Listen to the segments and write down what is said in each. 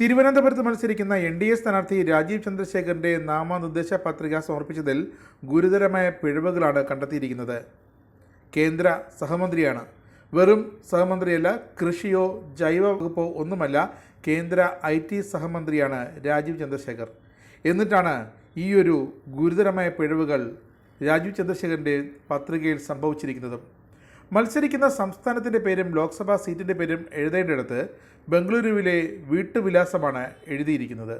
തിരുവനന്തപുരത്ത് മത്സരിക്കുന്ന N D A സ്ഥാനാർത്ഥി രാജീവ് ചന്ദ്രശേഖറിന്റെ നാമനിർദ്ദേശ പത്രിക സമർപ്പിച്ചതിൽ ഗുരുതരമായ പിഴവുകളാണ് കണ്ടെത്തിയിരിക്കുന്നത്. കേന്ദ്ര സഹമന്ത്രിയാണ്. വെറും സഹമന്ത്രിയല്ല കൃഷിയോ ജൈവ വകുപ്പോ ഒന്നുമല്ല കേന്ദ്ര ഐ ടി സഹമന്ത്രിയാണ് രാജീവ് ചന്ദ്രശേഖർ. എന്നിട്ടാണ് ഈയൊരു ഗുരുതരമായ പിഴവുകൾ രാജീവ് ചന്ദ്രശേഖരന്റെ പത്രികയിൽ സംഭവിച്ചിരിക്കുന്നതും. മത്സരിക്കുന്ന സംസ്ഥാനത്തിന്റെ പേരും ലോക്സഭാ സീറ്റിന്റെ പേരും എഴുതേണ്ടിടത്ത് ബംഗളൂരുവിലെ വീട്ടുവിലാസമാണ് എഴുതിയിരിക്കുന്നത്.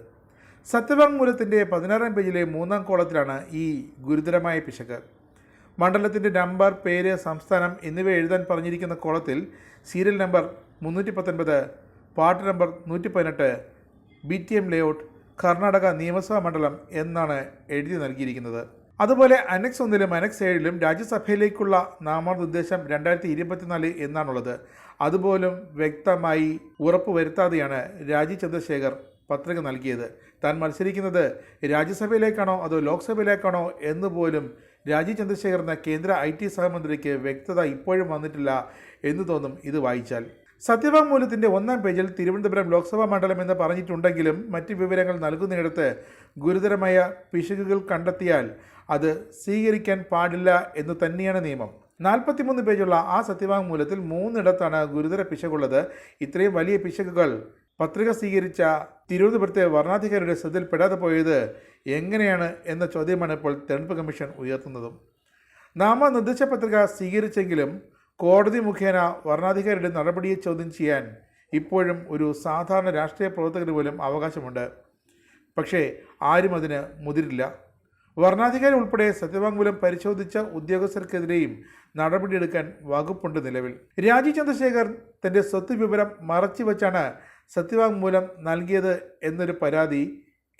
സത്യവാങ്മൂലത്തിന്റെ പതിനാറാം പേജിലെ മൂന്നാം കോളത്തിലാണ് ഈ ഗുരുതരമായ പിശക്. മണ്ഡലത്തിന്റെ നമ്പർ പേര് സംസ്ഥാനം എന്നിവ എഴുതാൻ പറഞ്ഞിരിക്കുന്ന കോളത്തിൽ സീരിയൽ നമ്പർ മുന്നൂറ്റി പത്തൊൻപത് പാർട്ട് നമ്പർ നൂറ്റി പതിനെട്ട് B T M layout Karnataka നിയമസഭാ മണ്ഡലം എന്നാണ് എഴുതി നൽകിയിരിക്കുന്നത്. അതുപോലെ അനക്സ് ഒന്നിലും അനക്സ് ഏഴിലും രാജ്യസഭയിലേക്കുള്ള നാമനിർദ്ദേശം രണ്ടായിരത്തി ഇരുപത്തിനാല് എന്നാണുള്ളത്. അതുപോലും വ്യക്തമായി ഉറപ്പുവരുത്താതെയാണ് രാജി ചന്ദ്രശേഖർ പത്രിക നൽകിയത്. താൻ മത്സരിക്കുന്നത് രാജ്യസഭയിലേക്കാണോ അതോ ലോക്സഭയിലേക്കാണോ എന്ന് പോലും രാജീവ് ചന്ദ്രശേഖർ എന്ന കേന്ദ്ര ഐ ടി സഹമന്ത്രിക്ക് വ്യക്തത ഇപ്പോഴും വന്നിട്ടില്ല എന്ന് തോന്നും ഇത് വായിച്ചാൽ. സത്യവാങ്മൂലത്തിന്റെ ഒന്നാം പേജിൽ തിരുവനന്തപുരം ലോക്സഭാ മണ്ഡലം എന്ന് പറഞ്ഞിട്ടുണ്ടെങ്കിലും മറ്റ് വിവരങ്ങൾ നൽകുന്നിടത്ത് ഗുരുതരമായ പിശകുകൾ കണ്ടെത്തിയാൽ അത് സ്വീകരിക്കാൻ പാടില്ല എന്ന് തന്നെയാണ് നിയമം. നാൽപ്പത്തിമൂന്ന് പേജുള്ള ആ സത്യവാങ്മൂലത്തിൽ മൂന്നിടത്താണ് ഗുരുതര പിശകുള്ളത്. ഇത്രയും വലിയ പിശകുകൾ പത്രിക സ്വീകരിച്ച തിരുവനന്തപുരത്തെ വർണാധികാരിയുടെ ശ്രദ്ധയിൽപ്പെടാതെ പോയത് എങ്ങനെയാണ് എന്ന ചോദ്യമാണ് ഇപ്പോൾ തെരഞ്ഞെടുപ്പ് കമ്മീഷൻ ഉയർത്തുന്നതും. നാമനിർദ്ദേശ പത്രിക സ്വീകരിച്ചെങ്കിലും കോടതി മുഖേന വർണാധികാരിയുടെ നടപടിയെ ചോദ്യം ചെയ്യാൻ ഇപ്പോഴും ഒരു സാധാരണ രാഷ്ട്രീയ പ്രവർത്തകന് പോലും അവകാശമുണ്ട്. പക്ഷേ ആരും അതിന് മുതിരില്ല. വർണാധികാരി ഉൾപ്പെടെ സത്യവാങ്മൂലം പരിശോധിച്ച ഉദ്യോഗസ്ഥർക്കെതിരെയും നടപടിയെടുക്കാൻ വകുപ്പുണ്ട് നിലവിൽ. രാജീവ് ചന്ദ്രശേഖർ തന്റെ സ്വത്ത് വിവരം മറച്ചു വച്ചാണ് സത്യവാങ്മൂലം നൽകിയത് എന്നൊരു പരാതി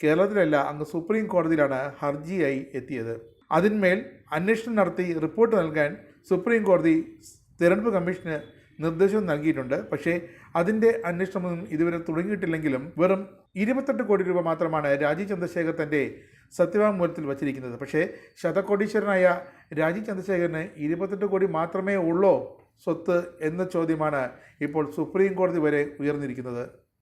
കേരളത്തിലല്ല അങ്ങ് സുപ്രീം കോടതിയിലാണ് ഹർജിയായി എത്തിയത്. അതിന്മേൽ അന്വേഷണം നടത്തി റിപ്പോർട്ട് നൽകാൻ സുപ്രീം കോടതി തിരഞ്ഞെടുപ്പ് കമ്മീഷന് നിർദ്ദേശം നൽകിയിട്ടുണ്ട്. പക്ഷേ അതിന്റെ അന്വേഷണമൊന്നും ഇതുവരെ തുടങ്ങിയിട്ടില്ലെങ്കിലും വെറും ഇരുപത്തെട്ട് കോടി രൂപ മാത്രമാണ് രാജീവ് ചന്ദ്രശേഖർ തന്റെ സത്യവാങ്മൂലത്തിൽ വച്ചിരിക്കുന്നത്. പക്ഷേ ശതകോടീശ്വരനായ രാജീവ് ചന്ദ്രശേഖരന് ഇരുപത്തെട്ട് കോടി മാത്രമേ ഉള്ളോ സ്വത്ത് എന്ന ചോദ്യമാണ് ഇപ്പോൾ സുപ്രീം കോടതി വരെ ഉയർന്നിരിക്കുന്നത്.